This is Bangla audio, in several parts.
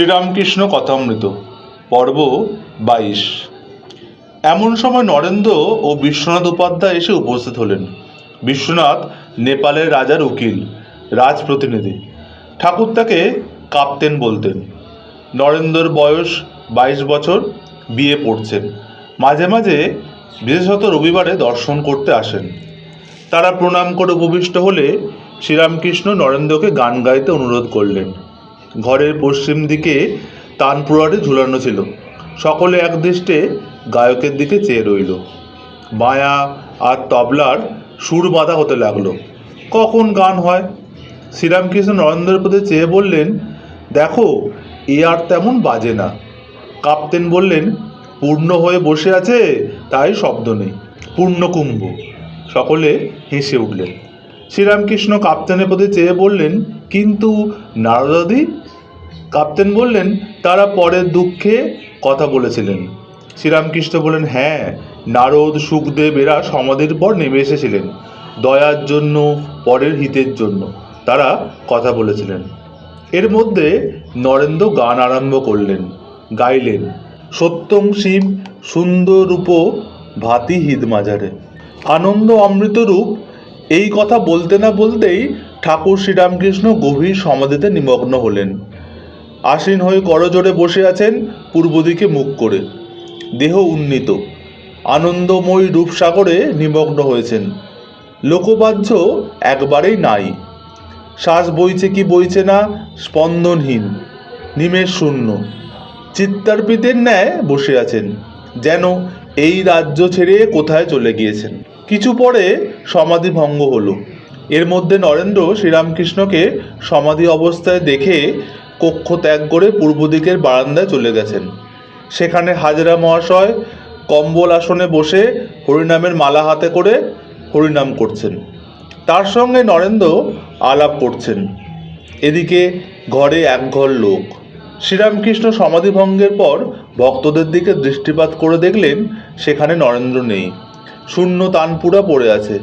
শ্রীরামকৃষ্ণ কথামৃত, পর্ব বাইশ। এমন সময় নরেন্দ্র ও বিশ্বনাথ উপাধ্যায় এসে উপস্থিত হলেন। বিশ্বনাথ নেপালের রাজার উকিল, রাজপ্রতিনিধি। ঠাকুর তাকে কাপ্তেন বলতেন। নরেন্দ্রর বয়স বাইশ বছর, বিয়ে পড়ছেন। মাঝে মাঝে বিশেষত রবিবারে দর্শন করতে আসেন। তারা প্রণাম করে উপবিষ্ট হলে শ্রীরামকৃষ্ণ নরেন্দ্রকে গান গাইতে অনুরোধ করলেন। ঘরের পশ্চিম দিকে তানপুরারে ঝুলানো ছিল। সকলে একদৃষ্টে গায়কের দিকে চেয়ে রইল। মায়া আর তবলার সুর বাঁধা হতে লাগল। কখন গান হয়? শ্রীরামকৃষ্ণ নরেন্দ্রের প্রতি চেয়ে বললেন, দেখো, এ আর তেমন বাজে না। কাপ্তেন বললেন, পূর্ণ হয়ে বসে আছে, তাই শব্দ নেই। পূর্ণকুম্ভ সকলে হেসে উঠলেন। শ্রীরামকৃষ্ণ কাপ্তেনের প্রতি চেয়ে বললেন, কিন্তু নারদাদি কাপ্তেন বললেন, তারা পরের দুঃখে কথা বলেছিলেন। শ্রীরামকৃষ্ণ বললেন হ্যাঁ নারদ, সুখদেব এরা সমাধির পর নেমে এসেছিলেন, দয়ার জন্য, পরের হিতের জন্য, তারা কথা বলেছিলেন। এর মধ্যে নরেন্দ্র গান আরম্ভ করলেন, গাইলেন, সত্যং শিব সুন্দর রূপ ভাতি হিদ মাজারে আনন্দ অমৃতরূপ এই কথা বলতে না বলতেই ঠাকুর শ্রীরামকৃষ্ণ গভীর সমাধিতে নিমগ্ন হলেন। আসীন হয়ে করজোড়ে বসে আছেন পূর্ব দিকে মুখ করে। দেহ উন্নীত। আনন্দময়ী রূপসাগরে নিমগ্ন হয়েছেন। লোকবাহ্য একবারেই নাই। শ্বাস বইছে কি বইছে না, স্পন্দনহীন, নিমেষ শূন্য। চিত্তার্পিতের ন্যায় বসে আছেন, যেন এই রাজ্য ছেড়ে কোথায় চলে গিয়েছেন। কিছু পরে সমাধি ভঙ্গ হলো। এর মধ্যে নরেন্দ্র শ্রীরামকৃষ্ণকে সমাধি অবস্থায় দেখে কক্ষ ত্যাগ করে পূর্ব দিকের বারান্দায় চলে গেছেন। সেখানে হাজরা মহাশয় কম্বল আসনে বসে হরিনামের মালা হাতে করে হরিনাম করছেন। তার সঙ্গে নরেন্দ্র আলাপ করছেন। এদিকে ঘরে একঘর লোক। শ্রীরামকৃষ্ণ সমাধিভঙ্গের পর ভক্তদের দিকে দৃষ্টিপাত করে দেখলেন সেখানে নরেন্দ্র নেই। শূন্য তানপুরা পড়ে আছে।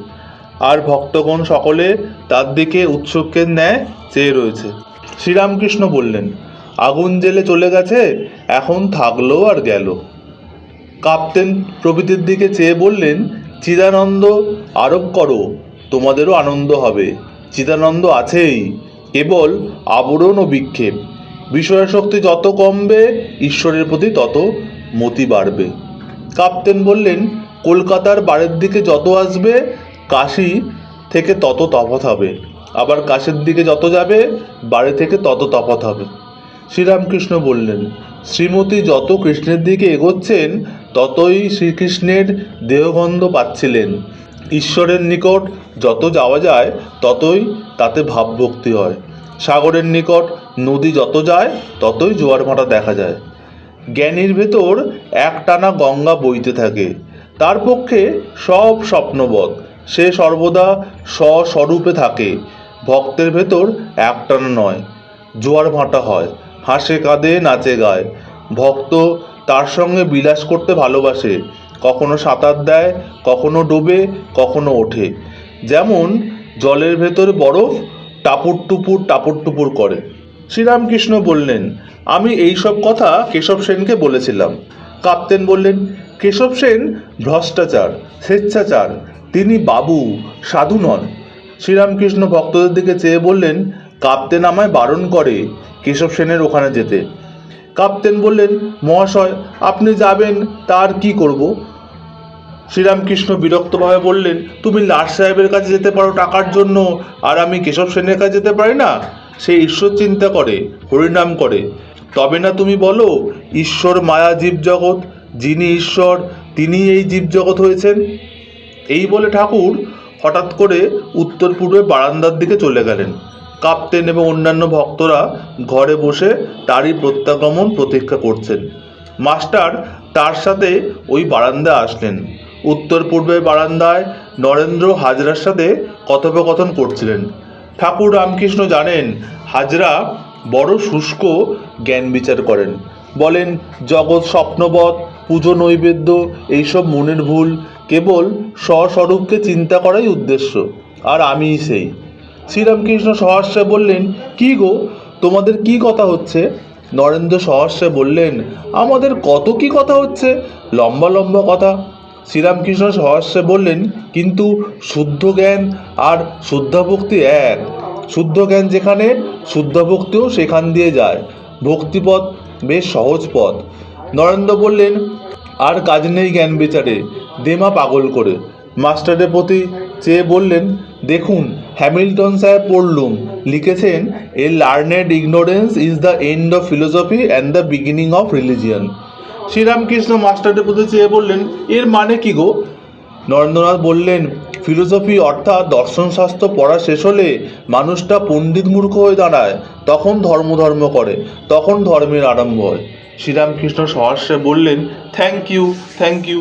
আর ভক্তগণ সকলে তার দিকে উৎসুকের ন্যায় চেয়ে রয়েছে। শ্রীরামকৃষ্ণ বললেন, আগুন জেলে চলে গেছে, এখন থাকল আর গেল। কাপ্তেন প্রভৃতির দিকে চেয়ে বললেন, চিদানন্দ, আরোপ করো, তোমাদেরও আনন্দ হবে। চিদানন্দ আছেই, কেবল আবরণ ও বিক্ষেপ। বিষয়শক্তি যত কমবে, ঈশ্বরের প্রতি তত মতি বাড়বে। কাপ্তেন বললেন, কলকাতার বাড়ির দিকে যত আসবে, কাশি থেকে তত তফাত হবে। আবার কাশির দিকে যত যাবে, বাড়ি থেকে তত তফাত হবে। শ্রীরামকৃষ্ণ বললেন, শ্রীমতী যত কৃষ্ণের দিকে এগোচ্ছেন, ততই শ্রীকৃষ্ণের দেহগন্ধ পাচ্ছিলেন। ঈশ্বরের নিকট যত যাওয়া যায়, ততই তাতে ভাবভক্তি হয়। সাগরের নিকট নদী যত যায়, ততই জোয়ার ভাটা দেখা যায়। জ্ঞানীর ভেতর একটানা গঙ্গা বইতে থাকে। তার পক্ষে সব স্বপ্নবধ। সে সর্বদা স্বস্বরূপে থাকে। ভক্তের ভেতর একটানা নয়, জোয়ার ভাঁটা হয়, হাসে কাঁদে, নাচে গায়। ভক্ত তার সঙ্গে বিলাস করতে ভালোবাসে, কখনো সাঁতার দেয়, কখনো ডোবে, কখনো ওঠে। যেমন জলের ভেতর বরফ টাপুর টুপুর টাপুর টুপুর করে। শ্রীরামকৃষ্ণ বললেন, আমি এই সব কথা কেশব সেনকে বলেছিলাম। কাপ্তেন বললেন, কেশব সেন ভ্রষ্টাচার, স্বেচ্ছাচার, তিনি বাবু, সাধু নন। শ্রীরামকৃষ্ণ ভক্তদের দিকে চেয়ে বললেন, কাপ্তেন আমায় বারণ করে কেশব সেনের ওখানে যেতে। কাপ্তেন বললেন, মহাশয়, আপনি যাবেন, তার কি করব? শ্রীরামকৃষ্ণ বিরক্তভাবে বললেন, তুমি লাট সাহেবের কাছে যেতে পারো টাকার জন্য, আর আমি কেশব সেনের কাছে যেতে পারি না? সে ঈশ্বর চিন্তা করে, হরিনাম করে, তবে না তুমি বলো, ঈশ্বর মায়া জীবজগৎ, যিনি ঈশ্বর তিনি এই জীবজগৎ হয়েছেন? এই বলে ঠাকুর হঠাৎ করে উত্তর পূর্বে বারান্দার দিকে চলে গেলেন। কাপ্তেন এবং অন্যান্য ভক্তরা ঘরে বসে তারই প্রত্যাগমন প্রতীক্ষা করছেন। মাস্টার তার সাথে ওই বারান্দায় আসলেন। উত্তর পূর্বের বারান্দায় নরেন্দ্র হাজরার সাথে কথোপকথন করছিলেন। ঠাকুর রামকৃষ্ণ জানেন, হাজরা বড় শুষ্ক জ্ঞান বিচার করেন। বলেন, জগৎ স্বপ্নবৎ, পুজো নৈবেদ্য, এইসব মনের ভুল, কেবল স্বস্বরূপকে চিন্তা করাই উদ্দেশ্য, আর আমিই সেই। শ্রীরামকৃষ্ণ সহস্যে বললেন, কি গো, তোমাদের কি কথা হচ্ছে? নরেন্দ্র সহস্রে বললেন, আমাদের কত কি কথা হচ্ছে? লম্বা লম্বা কথা। শ্রীরামকৃষ্ণ সহস্রে বললেন, কিন্তু শুদ্ধ জ্ঞান আর শুদ্ধাভক্তি এক। শুদ্ধ জ্ঞান যেখানে শুদ্ধাভক্তিও সেখান দিয়ে যায়। ভক্তিপথ বেশ সহজ পথ। নরেন্দ্র বললেন, আর কাজ নেই জ্ঞান বিচারে দেমা পাগল করে। মাস্টারের প্রতি চেয়ে বললেন, দেখুন, হ্যামিল্টন সাহেব পড়লুম। লিখেছেন a learned ignorance is the end of philosophy and the beginning of religion Sri Ramakrishna মাস্টারের প্রতি চেয়ে বললেন, এর মানে কি গো? নরেন্দ্রনাথ বললেন ফিলোসফি অর্থাৎ দর্শনশাস্ত্র পড়া শেষ হলে মানুষটা পণ্ডিত মূর্খ হয়ে দাঁড়ায়। তখন ধর্ম ধর্ম করে, তখন ধর্মের আরম্ভ হয় শ্রীরামকৃষ্ণ সহস্যে বললেন থ্যাংক ইউ থ্যাংক ইউ